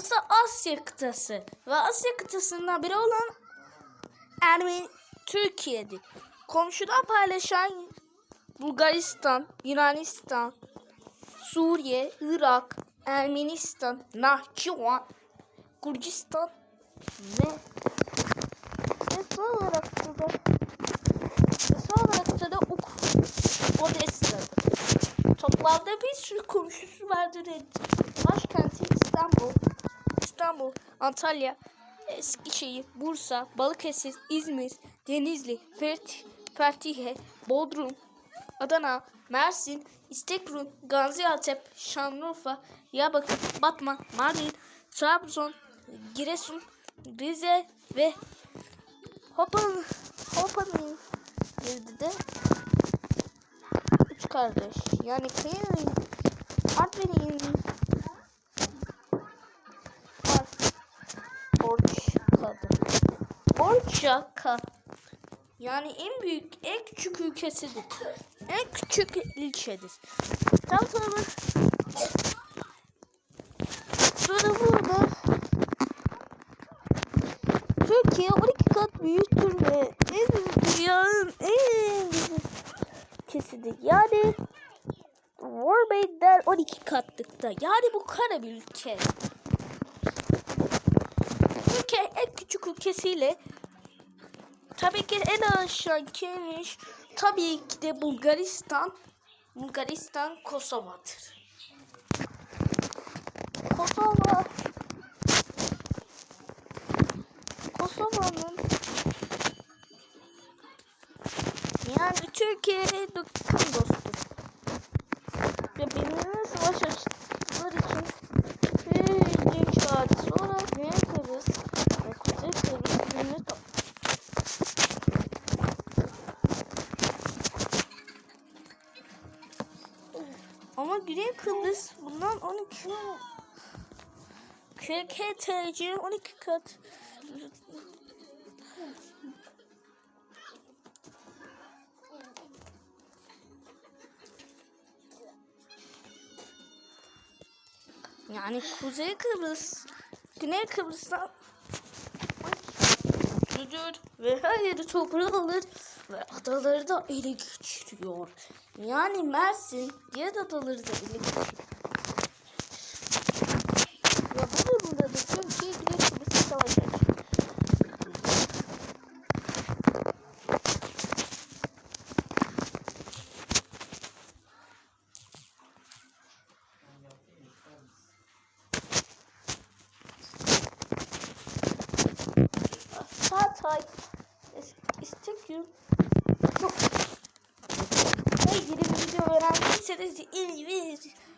Burası Asya kıtası ve Asya kıtasından biri olan Ermeni Türkiye'dir. Komşudan paylaşan Bulgaristan, Yunanistan, Suriye, Irak, Ermenistan, Nahçıvan, Gürcistan ve ve son olarak da ve son olarak da Uk Odessa'dır. Toplamda bir sürü komşusu vardır. Başkenti İstanbul, Antalya, Eskişehir, Bursa, Balıkesir, İzmir, Denizli, Fert, Fertihe, Bodrum, Adana, Mersin, İstekurun, Gaziantep, Şanlıurfa, Diyarbakır, Batman, Mardin, Trabzon, Giresun, Rize ve Hopan, Hopan'ın de üç kardeş. Yani Kıyı'nın, Artvin'in Borçaka. Yani en büyük, en küçük ülkesidir. En küçük ilçedir. Daha sonra sonra burada Türkiye 12 kat büyüktür ve en dünyanın en büyük ülkesidir. Yani Warbane'den 12 katlıkta. Yani bu kara bir ülke. Türkiye en küçük ülkesiyle tabii ki en aşağı kimmiş? Tabii ki de Bulgaristan. Bulgaristan Kosova'dır. Kosova Kosova'nın yani Türkiye'ye yakın dostum. Ve benimle savaş açtıkları için bir saat sonra Güney Kıbrıs ve Kuzey Kıbrıs birbirine top. Ama Güney Kıbrıs bundan 12 KKTC 12 kat Yani Kuzey Kıbrıs, Güney Kıbrıs'tan gücüdür ve her yeri toprağı alır ve adaları da ele geçiriyor. Yani Mersin diğer adaları da. Ve bu durumda da Türkiye Güney Kıbrıs'a savaş açıyor. Çok ve